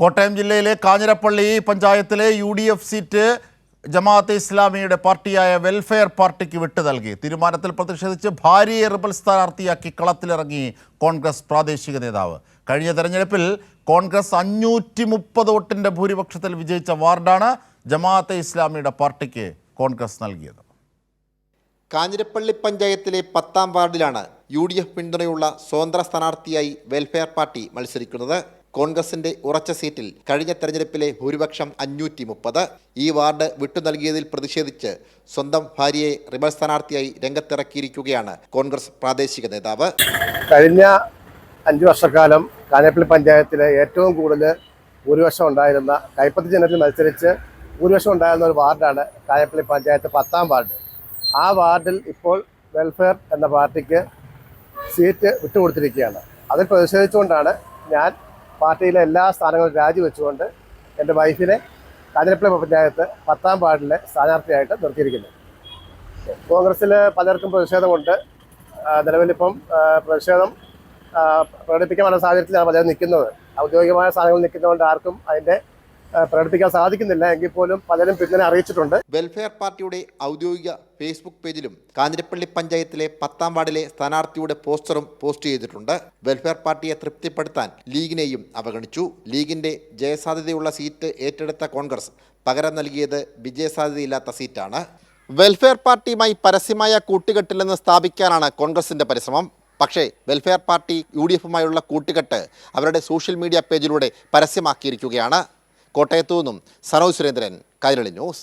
കോട്ടയം ജില്ലയിലെ കാഞ്ഞിരപ്പള്ളി പഞ്ചായത്തിലെ U D F seat Jamaat ഇസ്ലാമിയുടെ പാർട്ടിയായ വെൽഫെയർ പാർട്ടിക്ക് വിട്ടു നൽകി. തീരുമാനത്തിൽ പ്രതിഷേധിച്ച് ഭാര്യയെ റിബൽ സ്ഥാനാർത്ഥിയാക്കി കളത്തിലിറങ്ങി കോൺഗ്രസ് പ്രാദേശിക നേതാവ്. കഴിഞ്ഞ തെരഞ്ഞെടുപ്പിൽ കോൺഗ്രസ് അഞ്ഞൂറ്റി മുപ്പത് വോട്ടിന്റെ ഭൂരിപക്ഷത്തിൽ വിജയിച്ച വാർഡാണ് ജമാഅത്തെ ഇസ്ലാമിയുടെ പാർട്ടിക്ക് കോൺഗ്രസ് നൽകിയത്. കാഞ്ഞിരപ്പള്ളി പഞ്ചായത്തിലെ പത്താം വാർഡിലാണ് യു ഡി എഫ് പിന്തുണയുള്ള സ്വതന്ത്ര സ്ഥാനാർത്ഥിയായി വെൽഫെയർ പാർട്ടി മത്സരിക്കുന്നത്. കോൺഗ്രസിന്റെ ഉറച്ച സീറ്റിൽ കഴിഞ്ഞ തെരഞ്ഞെടുപ്പിലെ ഭൂരിപക്ഷം അഞ്ഞൂറ്റി മുപ്പത് ഈ വാർഡ് വിട്ടു നൽകിയതിൽ പ്രതിഷേധിച്ച് സ്വന്തം ഭാര്യയെ റിബൽ സ്ഥാനാർത്ഥിയായി രംഗത്തിറക്കിയിരിക്കുകയാണ് കോൺഗ്രസ് പ്രാദേശിക നേതാവ്. കഴിഞ്ഞ അഞ്ച് വർഷക്കാലം കാഞ്ഞപ്പള്ളി പഞ്ചായത്തിലെ ഏറ്റവും കൂടുതൽ ഭൂരിപക്ഷം ഉണ്ടായിരുന്ന കൈപ്പത്തി ജനത്തിൽ മത്സരിച്ച് ഭൂരിപക്ഷം ഉണ്ടായിരുന്ന ഒരു വാർഡാണ് കാഞ്ഞപ്പള്ളി പഞ്ചായത്ത് പത്താം വാർഡ്. ആ വാർഡിൽ ഇപ്പോൾ വെൽഫെയർ എന്ന പാർട്ടിക്ക് സീറ്റ് വിട്ടുകൊടുത്തിരിക്കുകയാണ്. അതിൽ പ്രതിഷേധിച്ചുകൊണ്ടാണ് ഞാൻ പാർട്ടിയിലെ എല്ലാ സ്ഥാനങ്ങളും രാജിവെച്ചുകൊണ്ട് എന്റെ വൈഫിനെ കാഞ്ഞിരപ്പള്ളി പഞ്ചായത്ത് പത്താം വാർഡിലെ സ്ഥാനാർത്ഥിയായിട്ട് നിർത്തിയിരിക്കുന്നത് കോൺഗ്രസ്സിൽ പലർക്കും പ്രതിഷേധമുണ്ട്. നിലവിലിപ്പം പ്രതിഷേധം പ്രകടിപ്പിക്കാനുള്ള സാഹചര്യത്തിലാണ് പലരും നിൽക്കുന്നത്. ഔദ്യോഗികമായ സ്ഥാനങ്ങളിൽ നിൽക്കുന്നതുകൊണ്ട് ആർക്കും അതിന്റെ പ്രകടിപ്പിക്കാൻ സാധിക്കുന്നില്ല. എങ്കിൽ പോലും പലരും പിന്തുണ അറിയിച്ചിട്ടുണ്ട്. വെൽഫെയർ പാർട്ടിയുടെ ഔദ്യോഗിക ഫേസ്ബുക്ക് പേജിലും കാഞ്ഞിരപ്പള്ളി പഞ്ചായത്തിലെ പത്താം വാർഡിലെ സ്ഥാനാർത്ഥിയുടെ പോസ്റ്ററും പോസ്റ്റ് ചെയ്തിട്ടുണ്ട്. വെൽഫെയർ പാർട്ടിയെ തൃപ്തിപ്പെടുത്താൻ ലീഗിനെയും അവഗണിച്ചു. ലീഗിന്റെ ജയസാധ്യതയുള്ള സീറ്റ് ഏറ്റെടുത്ത കോൺഗ്രസ് പകരം നൽകിയത് വിജയസാധ്യതയില്ലാത്ത സീറ്റാണ്. വെൽഫെയർ പാർട്ടിയുമായി പരസ്യമായ കൂട്ടുകെട്ടില്ലെന്ന് സ്ഥാപിക്കാനാണ് കോൺഗ്രസിന്റെ പരിശ്രമം. പക്ഷേ വെൽഫെയർ പാർട്ടി യു ഡി എഫുമായുള്ള കൂട്ടുകെട്ട് അവരുടെ സോഷ്യൽ മീഡിയ പേജിലൂടെ പരസ്യമാക്കിയിരിക്കുകയാണ്. കോട്ടയത്തു നിന്നും സനോജ് സുരേന്ദ്രൻ കൈരളി ന്യൂസ്.